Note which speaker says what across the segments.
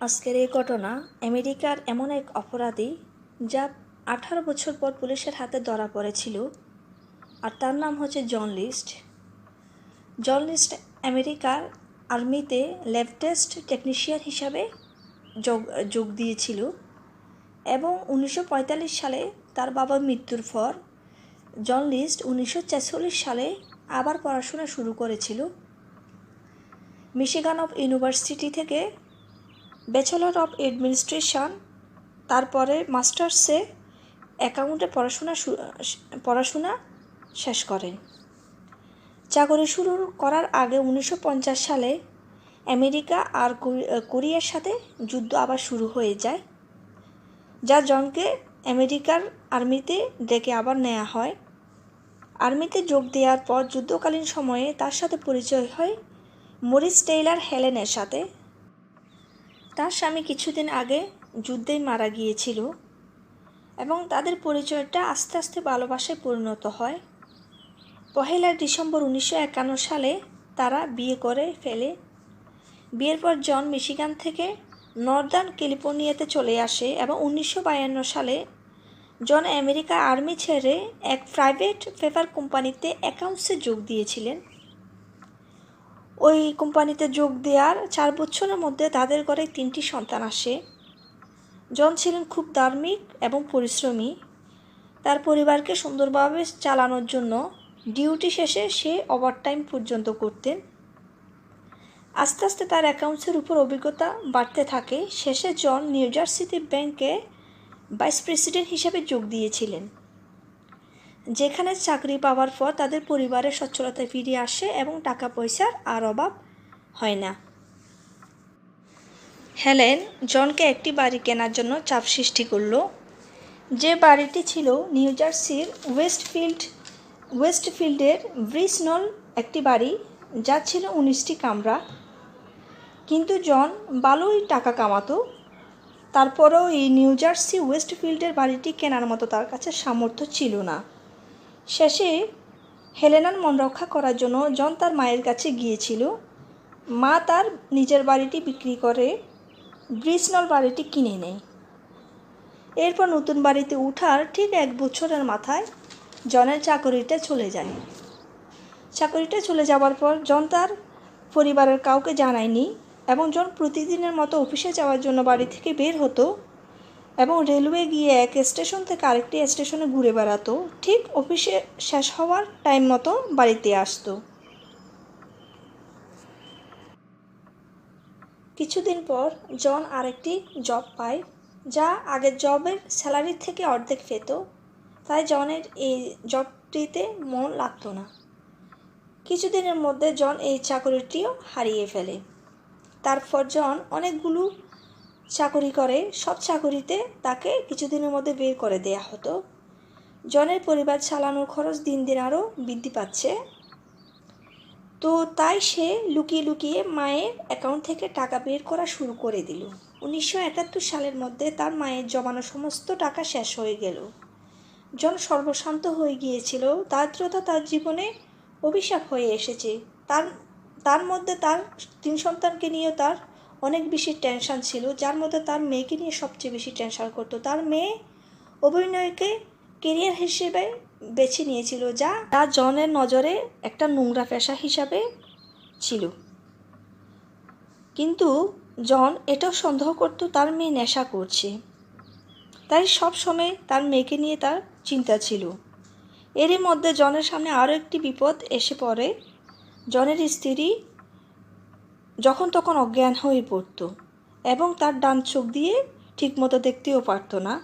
Speaker 1: আজকের এই ঘটনা আমেরিকার এমন এক অপরাধী যা আঠারো বছর পর পুলিশের হাতে ধরা পড়েছিল আর তার নাম হচ্ছে জন লিস্ট। জন লিস্ট আমেরিকার আর্মিতে ল্যাব টেস্ট টেকনিশিয়ান হিসাবে যোগ যোগ দিয়েছিল এবং উনিশশো পঁয়তাল্লিশ সালে তার বাবার মৃত্যুর পর জন লিস্ট উনিশশো ছেচল্লিশ সালে আবার পড়াশোনা শুরু করেছিল। মিশিগান অফ ইউনিভার্সিটি থেকে ব্যাচেলর অফ অ্যাডমিনিস্ট্রেশন তারপরে মাস্টার্সে অ্যাকাউন্টে পড়াশোনা পড়াশোনা শেষ করেন। চাকরি শুরু করার আগে উনিশশো পঞ্চাশ সালে আমেরিকা আর কোরিয়ার সাথে যুদ্ধ আবার শুরু হয়ে যায়, যা জনকে আমেরিকার আর্মিতে ডেকে আবার নেওয়া হয়। আর্মিতে যোগ দেওয়ার পর যুদ্ধকালীন সময়ে তার সাথে পরিচয় হয় মরিস টেইলার হেলেনের সাথে। তার স্বামী কিছুদিন আগে যুদ্ধেই মারা গিয়েছিল এবং তাদের পরিচয়টা আস্তে আস্তে ভালোবাসায় পরিণত হয়। পহেলা ডিসেম্বর উনিশশো একান্ন সালে তারা বিয়ে করে ফেলে। বিয়ের পর জন মিশিগান থেকে নর্দার্ন ক্যালিফোর্নিয়াতে চলে আসে এবং উনিশশো বায়ান্ন সালে জন আমেরিকা আর্মি ছেড়ে এক প্রাইভেট পেপার কোম্পানিতে অ্যাকাউন্টসে যোগ দিয়েছিলেন। ওই কোম্পানিতে যোগ দেওয়ার চার বছরের মধ্যে তাদের ঘরে তিনটি সন্তান আসে। জন ছিলেন খুব ধার্মিক এবং পরিশ্রমী। তার পরিবারকে সুন্দরভাবে চালানোর জন্য ডিউটি শেষে সে ওভারটাইম পর্যন্ত করতেন। আস্তে আস্তে তার অ্যাকাউন্টসের উপর অভিজ্ঞতা বাড়তে থাকে। শেষে জন নিউ জার্সিতে ব্যাংকে ভাইস প্রেসিডেন্ট হিসেবে যোগ দিয়েছিলেন। যেখানে চাকরি পাওয়ার পর তাদের পরিবারের সচ্ছলতা ফিরে আসে এবং টাকা পয়সার আর অভাব হয় না। হেলেন জনকে একটি বাড়ি কেনার জন্য চাপ সৃষ্টি করল। যে বাড়িটি ছিল নিউ জার্সির ওয়েস্টফিল্ড, ওয়েস্টফিল্ডের ব্রিসনল একটি বাড়ি, যা ছিল উনিশটি কামরা। কিন্তু জন ভালোই টাকা কামাতো। তারপরেও এই নিউ জার্সি ওয়েস্টফিল্ডের বাড়িটি কেনার মতো তার কাছে সামর্থ্য ছিল না। শেষে হেলেনার মন রক্ষা করার জন্য জন তার মায়ের কাছে গিয়েছিল। মা তার নিজের বাড়িটি বিক্রি করে ব্রিসনল বাড়িটি কিনে নেয়। এরপর নতুন বাড়িতে উঠার ঠিক এক বছরের মাথায় জনের চাকরিটা চলে যায়। চাকরিটা চলে যাওয়ার পর জন তার পরিবারের কাউকে জানায়নি এবং জন প্রতিদিনের মতো অফিসে যাওয়ার জন্য বাড়ি থেকে বের হতো এবং রেলওয়ে গিয়ে এক স্টেশন থেকে আরেকটি স্টেশনে ঘুরে বেড়াতো। ঠিক অফিসে শেষ হওয়ার টাইম মতো বাড়িতে আসতো। কিছুদিন পর জন আরেকটি জব পায়, যা আগের জবের স্যালারি থেকে অর্ধেক পেত। তাই জনের এই জবটিতে মন লাগতো না। কিছুদিনের মধ্যে জন এই চাকরিটিও হারিয়ে ফেলে। তারপর জন অনেকগুলো চাকরি করে সব চাকরিতে তাকে কিছুদিনের মধ্যে বের করে দেয়া হতো। জনের পরিবার চালানোর খরচ দিন দিন আরও বৃদ্ধি পাচ্ছে। তো তাই সে লুকিয়ে লুকিয়ে মায়ের অ্যাকাউন্ট থেকে টাকা বের করা শুরু করে দিল। উনিশশো একাত্তর সালের মধ্যে তার মায়ের জমানো সমস্ত টাকা শেষ হয়ে গেল। জন সর্বশান্ত হয়ে গিয়েছিল। দারিদ্রতা তার জীবনে অভিশাপ হয়ে এসেছে। তার তার মধ্যে তার তিন সন্তানকে নিয়েও তার অনেক বেশি টেনশন ছিল, যার মধ্যে তার মেয়েকে নিয়ে সবচেয়ে বেশি টেনশান করতো। তার মেয়ে অভিনয়কে কেরিয়ার হিসেবে বেছে নিয়েছিল, যা তার জনের নজরে একটা নোংরা পেশা হিসাবে ছিল। কিন্তু জন এটাও সন্দেহ করতো তার মেয়ে নেশা করছে। তাই সব সময় তার মেয়েকে নিয়ে তার চিন্তা ছিল। এরই মধ্যে জনের সামনে আরও একটি বিপদ এসে পড়ে। জনের স্ত্রী যখন তখন অজ্ঞান হয়ে পড়তো এবং তার ডান চোখ দিয়ে ঠিকমতো দেখতেও পারতো না।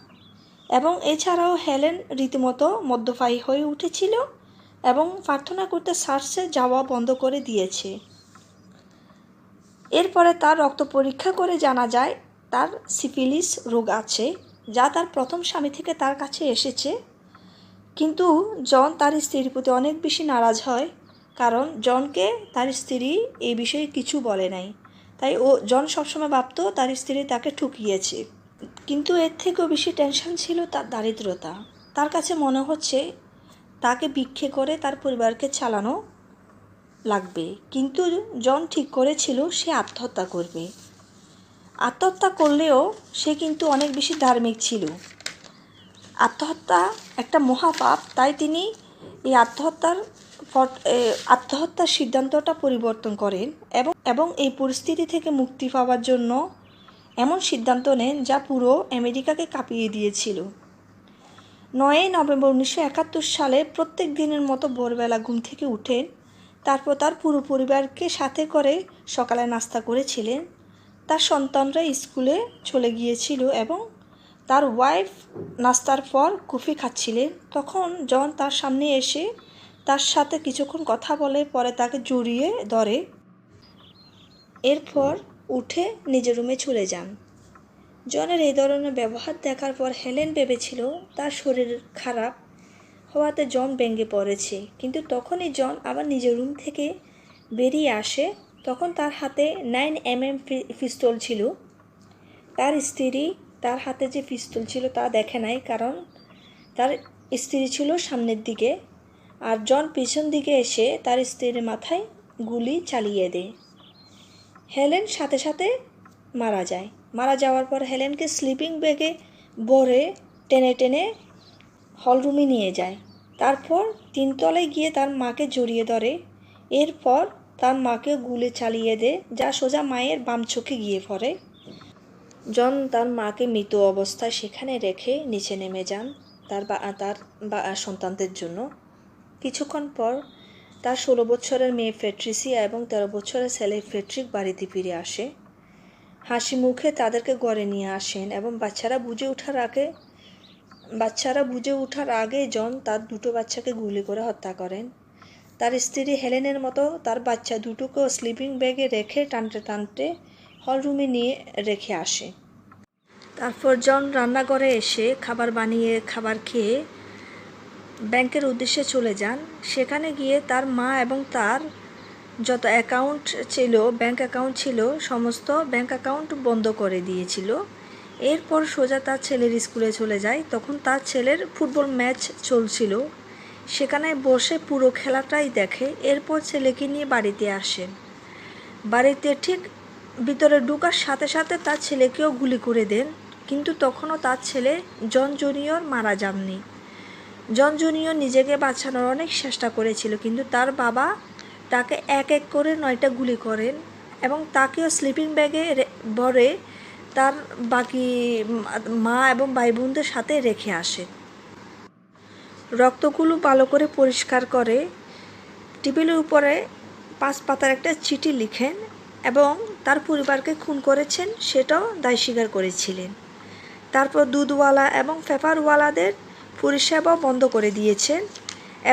Speaker 1: এবং এছাড়াও হেলেন রীতিমতো মদ্যপায়ী হয়ে উঠেছিল এবং প্রার্থনা করতে সার্চে যাওয়া বন্ধ করে দিয়েছে। এরপরে তার রক্ত পরীক্ষা করে জানা যায়, তার সিফিলিস রোগ আছে, যা তার প্রথম স্বামী থেকে তার কাছে এসেছে। কিন্তু জন তার স্ত্রীর প্রতি অনেক বেশি নারাজ হয় কারণ জনকে তার স্ত্রী এই বিষয়ে কিছু বলে নাই। তাই ও, জন সবসময় ভাবতো তার স্ত্রী তাকে ঠুকিয়েছে। কিন্তু এর থেকেও বেশি টেনশন ছিল তার দারিদ্রতা। তার কাছে মনে হচ্ছে তাকে ভিক্ষে করে তার পরিবারকে চালানো লাগবে। কিন্তু জন ঠিক করেছিল সে আত্মহত্যা করবে। আত্মহত্যা করলেও সে কিন্তু অনেক বেশি ধার্মিক ছিল। আত্মহত্যা একটা মহাপাপ, তাই তিনি এই আত্মহত্যার আত্মহত্যার সিদ্ধান্তটা পরিবর্তন করেন এবং এবং এই পরিস্থিতি থেকে মুক্তি পাওয়ার জন্য এমন সিদ্ধান্ত নেন যা পুরো আমেরিকাকে কাঁপিয়ে দিয়েছিল। নয়ই নভেম্বর উনিশশো একাত্তর সালে প্রত্যেক দিনের মতো ভোরবেলা ঘুম থেকে উঠেন, তারপর তার পুরো পরিবারকে সাথে করে সকালে নাস্তা করেছিলেন। তার সন্তানরা স্কুলে চলে গিয়েছিল এবং তার ওয়াইফ নাস্তার পর কফি খাচ্ছিলেন। তখন জন তার সামনে এসে তার সাথে কিছুক্ষণ কথা বলে, পরে তাকে জড়িয়ে ধরে। এরপর উঠে নিজের রুমে চলে যান। জনের এই ধরনের ব্যবহার দেখার পর হেলেন ভেবেছিল, তার শরীর খারাপ হওয়াতে জন ব্যঙ্গে পড়েছে। কিন্তু তখনই জন আবার নিজের রুম থেকে বেরিয়ে আসে। তখন তার হাতে নাইন এম এম পিস্তল ছিল। তার স্ত্রী তার হাতে যে পিস্তল ছিল তা দেখে নাই, কারণ তার স্ত্রী ছিল সামনের দিকে। আর জন পিছন দিকে এসে তার স্ত্রীর মাথায় গুলি চালিয়ে দেয়। হেলেন সাথে সাথে মারা যায়। মারা যাওয়ার পর হেলেনকে স্লিপিং ব্যাগে ভরে টেনে টেনে হলরুমে নিয়ে যায়। তারপর তিনতলায় গিয়ে তার মাকে জড়িয়ে ধরে। এরপর তার মাকে গুলি চালিয়ে দেয়, যা সোজা মায়ের বাম চোখে গিয়ে পড়ে। জন তার মাকে মৃত অবস্থায় সেখানে রেখে নিচে নেমে যান তার বা তার বা, সন্তানদের জন্য। কিছুক্ষণ পর তার ষোলো বছরের মেয়ে ফেট্রিসিয়া এবং তেরো বছরের ছেলে ফেট্রিক বাড়িতে ফিরে আসে। হাসি মুখে তাদেরকে গড়ে নিয়ে আসেন এবং বাচ্চারা বুঝে ওঠার আগে, বাচ্চারা বুঝে ওঠার আগে জন তার দুটো বাচ্চাকে গুলি করে হত্যা করেন। তার স্ত্রী হেলেনের মতো তার বাচ্চা দুটোকেও স্লিপিং ব্যাগে রেখে টানতে টানতে হলরুমে নিয়ে রেখে আসে। তারপর জন রান্নাঘরে এসে খাবার বানিয়ে, খাবার খেয়ে ব্যাংকের উদ্দেশ্যে চলে যান। সেখানে গিয়ে তার মা এবং তার যত অ্যাকাউন্ট ছিল, ব্যাংক অ্যাকাউন্ট ছিল, সমস্ত ব্যাংক অ্যাকাউন্ট বন্ধ করে দিয়েছিল। এরপর সোজা তার ছেলের স্কুলে চলে যায়। তখন তার ছেলের ফুটবল ম্যাচ চলছিল। সেখানে বসে পুরো খেলাটাই দেখে। এরপর ছেলেকে নিয়ে বাড়িতে আসেন বাড়িতে ঠিক ভিতরে ঢুকার সাথে সাথে তার ছেলেকেও গুলি করে দেন। কিন্তু তখনও তার ছেলে জন জুনিয়র মারা যাননি। জন জুনিয়র নিজেকে বাঁচানোর অনেক চেষ্টা করেছিল, কিন্তু তার বাবা তাকে এক এক করে নয়টা গুলি করেন এবং তাকেও স্লিপিং ব্যাগে ভরে তার বাকি মা এবং ভাই বোনদের সাথে রেখে আসে। রক্তগুলো ভালো করে পরিষ্কার করে টেবিলের উপরে পাঁচ পাতার একটা চিঠি লিখেন এবং তার পরিবারকে খুন করেছেন সেটাও দায় স্বীকার করেছিলেন। তারপর দুধওয়ালা এবং পেপারওয়ালাদের পরিষেবা বন্ধ করে দিয়েছেন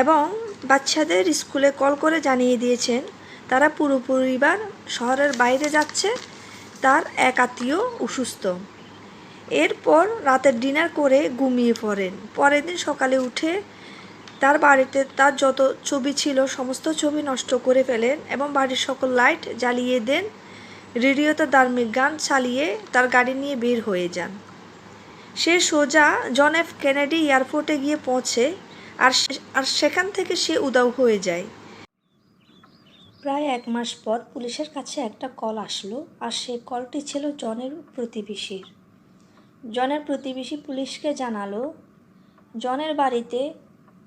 Speaker 1: এবং বাচ্চাদের স্কুলে কল করে জানিয়ে দিয়েছেন তারা পুরো পরিবার শহরের বাইরে যাচ্ছে, তার এক আত্মীয় অসুস্থ। এরপর রাতের ডিনার করে ঘুমিয়ে পড়েন। পরের দিন সকালে উঠে তার বাড়িতে তার যত ছবি ছিল সমস্ত ছবি নষ্ট করে ফেলেন এবং বাড়ির সকল লাইট জ্বালিয়ে দেন। রেডিওতে ধার্মিক গান চালিয়ে তার গাড়ি নিয়ে বের হয়ে যান। সে সোজা জন এফ কেনেডি এয়ারপোর্টে গিয়ে পৌঁছে আর আর সেখান থেকে সে উদাও হয়ে যায়। প্রায় এক মাস পর পুলিশের কাছে একটা কল আসলো আর সে কলটি ছিল জনের প্রতিবেশীর। জনের প্রতিবেশী পুলিশকে জানালো, জনের বাড়িতে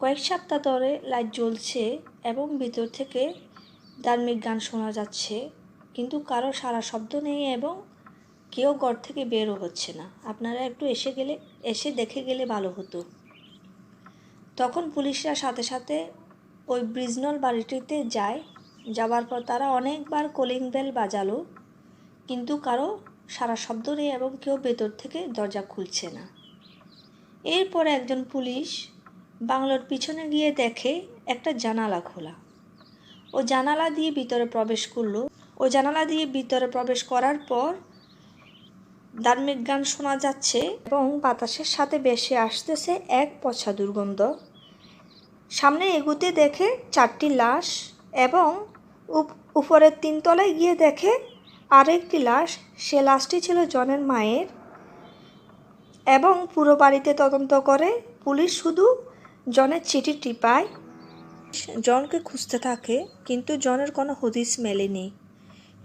Speaker 1: কয়েক সপ্তাহ ধরে লাইট জ্বলছে এবং ভিতর থেকে ধার্মিক গান শোনা যাচ্ছে, কিন্তু কারও সারা শব্দ নেই এবং কেউ ঘর থেকে বেরও হচ্ছে না। আপনারা একটু এসে গেলে, এসে দেখে গেলে ভালো হতো। তখন পুলিশরা সাথে সাথে ওই ব্রিজনল বাড়িটিতে যায়। যাওয়ার পর তারা অনেকবার কলিং বেল বাজালো, কিন্তু কারও সারা শব্দ নেই এবং কেউ ভেতর থেকে দরজা খুলছে না। এরপর একজন পুলিশ বাংলোর পিছনে গিয়ে দেখে একটা জানালা খোলা। ও জানালা দিয়ে ভিতরে প্রবেশ করল। ও জানালা দিয়ে ভিতরে প্রবেশ করার পর ধার্মিক গান শোনা যাচ্ছে এবং বাতাসের সাথে বেশি আসতেছে এক পছা দুর্গন্ধ। সামনে এগুতে দেখে চারটি লাশ এবং উপ- উপরের তিনতলায় গিয়ে দেখে আরেকটি লাশ। সে লাশটি ছিল জনের মায়ের এবং পুরো বাড়িতে তদন্ত করে। পুলিশ শুধু জনের চিঠিটি পায় জনকে খুঁজতে থাকে, কিন্তু জনের কোনো হদিস মেলেনি।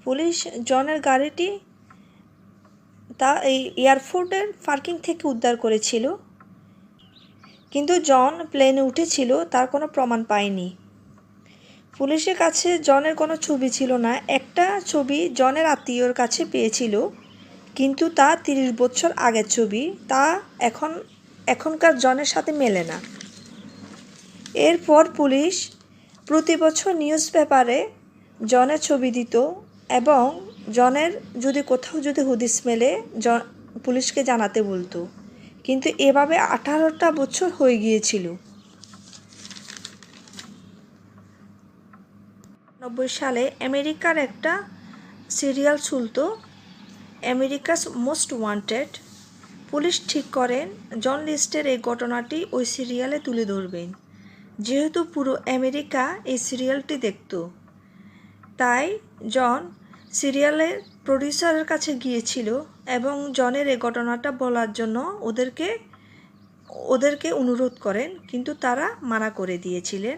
Speaker 1: পুলিশ জনের গাড়িটি তা এই এয়ারফোর্টের পার্কিং থেকে উদ্ধার করেছিল। কিন্তু জন প্লেনে উঠেছিল, তার কোনো প্রমাণ পায়নি। পুলিশের কাছে জনের কোনো ছবি ছিল না। একটা ছবি জনের আত্মীয়র কাছে পেয়েছিল, কিন্তু তা তিরিশ বছর আগের ছবি। তা এখন, এখনকার জনের সাথে মেলে না। এরপর পুলিশ প্রতি বছর নিউজ পেপারে জনের ছবি দিত এবং জনের যদি কোথাও যদি হুদিস মেলে, জন, পুলিশকে জানাতে বলতো। কিন্তু এভাবে আঠারোটা বছর হয়ে গিয়েছিল। নব্বই সালে আমেরিকার একটা সিরিয়াল চলতো, আমেরিকাস মোস্ট ওয়ান্টেড পুলিশ ঠিক করেন জন লিস্টের এই ঘটনাটি ওই সিরিয়ালে তুলে ধরবেন। যেহেতু পুরো আমেরিকা এই সিরিয়ালটি দেখত, তাই জন সিরিয়ালের প্রডিউসারের কাছে গিয়েছিল এবং জনের এই ঘটনাটা বলার জন্য ওদেরকে ওদেরকে অনুরোধ করেন, কিন্তু তারা মানা করে দিয়েছিলেন।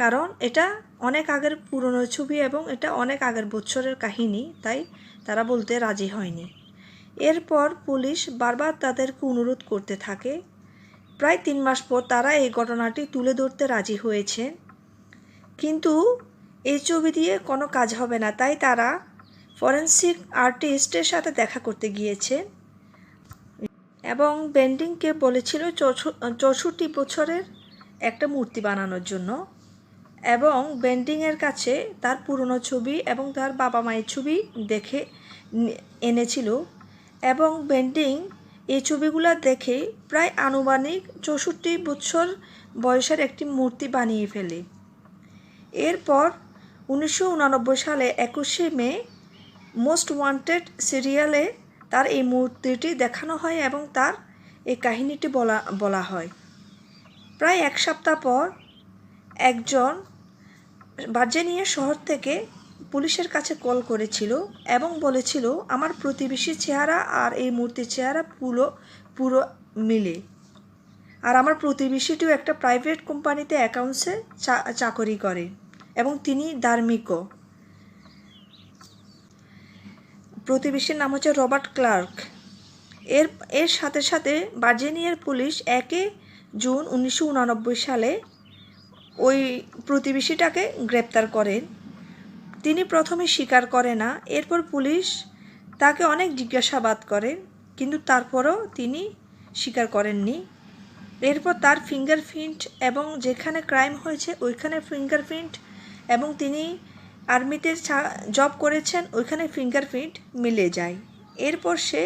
Speaker 1: কারণ এটা অনেক আগের পুরনো ছবি এবং এটা অনেক আগের বছরের কাহিনী, তাই তারা বলতে রাজি হয়নি। এরপর পুলিশ বারবার তাদেরকে অনুরোধ করতে থাকে। প্রায় তিন মাস পর তারা এই ঘটনাটি তুলে ধরতে রাজি হয়েছে কিন্তু এই ছবি দিয়ে কোনো কাজ হবে না, তাই তারা ফরেন্সিক আর্টিস্টের সাথে দেখা করতে গিয়েছে এবং বেন্ডিংকে বলেছিল চৌষট্টি বছরের একটা মূর্তি বানানোর জন্য এবং বেন্ডিংয়ের কাছে তার পুরনো ছবি এবং তার বাবা মায়ের ছবি দেখে এনেছিল এবং বেন্ডিং এই ছবিগুলো দেখে প্রায় আনুমানিক চৌষট্টি বছর বয়সের একটি মূর্তি বানিয়ে ফেলে। এরপর উনিশশো সালে একুশে মে মোস্ট ওয়ান্টেড সিরিয়ালে তার এই মূর্তিটি দেখানো হয় এবং তার এই কাহিনীটি বলা বলা হয়। প্রায় এক সপ্তাহ পর একজন ভার্জিনিয়া শহর থেকে পুলিশের কাছে কল করেছিল এবং বলেছিল, আমার প্রতিবেশী চেহারা আর এই মূর্তির চেহারা পুরো পুরো মিলে। আর আমার প্রতিবেশীটিও একটা প্রাইভেট কোম্পানিতে অ্যাকাউন্টসে চাকরি করে এবং তিনি ধার্মিকও। প্রতিবেশীর নাম হচ্ছে রবার্ট ক্লার্ক। এর এর সাথে সাথে ভার্জিনিয়ার পুলিশ একে জুন উনিশশো সালে ওই প্রতিবেশীটাকে গ্রেপ্তার করেন। তিনি প্রথমে স্বীকার করে না, এরপর পুলিশ তাকে অনেক জিজ্ঞাসাবাদ করেন কিন্তু তারপরও তিনি স্বীকার করেননি। এরপর তার ফিঙ্গারপ্রিন্ট এবং যেখানে ক্রাইম হয়েছে ওইখানে ফিঙ্গারপ্রিন্ট এবং তিনি আর্মিতে জব করেছেন, ওইখানে ফিঙ্গারপ্রিন্ট মিলে যায়। এরপর সে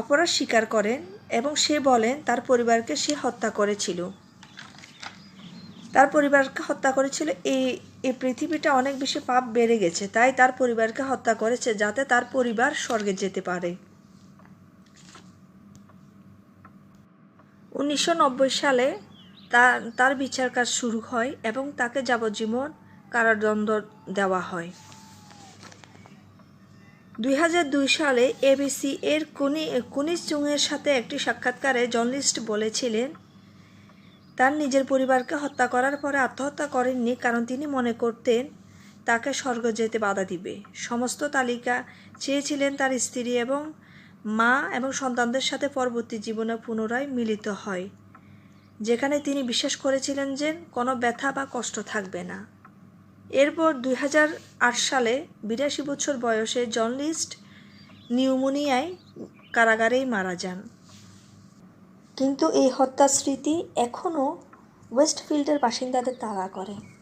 Speaker 1: অপরাধ স্বীকার করেন এবং সে বলেন তার পরিবারকে সে হত্যা করেছিল। তার পরিবারকে হত্যা করেছিল। এই এই পৃথিবীটা অনেক বেশি পাপ বেড়ে গেছে, তাই তার পরিবারকে হত্যা করেছে যাতে তার পরিবার স্বর্গে যেতে পারে। উনিশশো নব্বই সালে তার তার বিচার কাজ শুরু হয় এবং তাকে যাবজ্জীবন কারাদণ্ড দেওয়া হয়। দুই হাজার দুই সালে এবিসি এর কুনি কুনিস জুংয়ের সাথে একটি সাক্ষাৎকারে জার্নালিস্ট বলেছিলেন, তার নিজের পরিবারকে হত্যা করার পরে আত্মহত্যা করেননি কারণ তিনি মনে করতেন তাকে স্বর্গ যেতে বাধা দিবে। সমস্ত তালিকা চেয়েছিলেন তার স্ত্রী এবং মা এবং সন্তানদের সাথে পরবর্তী জীবনে পুনরায় মিলিত হয়, যেখানে তিনি বিশ্বাস করেছিলেন যে কোনো ব্যথা বা কষ্ট থাকবে না। এরপর দুই হাজার আট সালে বিরাশি বছর বয়সে জার্নালিস্ট নিউমোনিয়ায় কারাগারেই মারা যান। কিন্তু এই হত্যার স্মৃতি এখনও ওয়েস্টফিল্ডের বাসিন্দাদের তাড়া করে।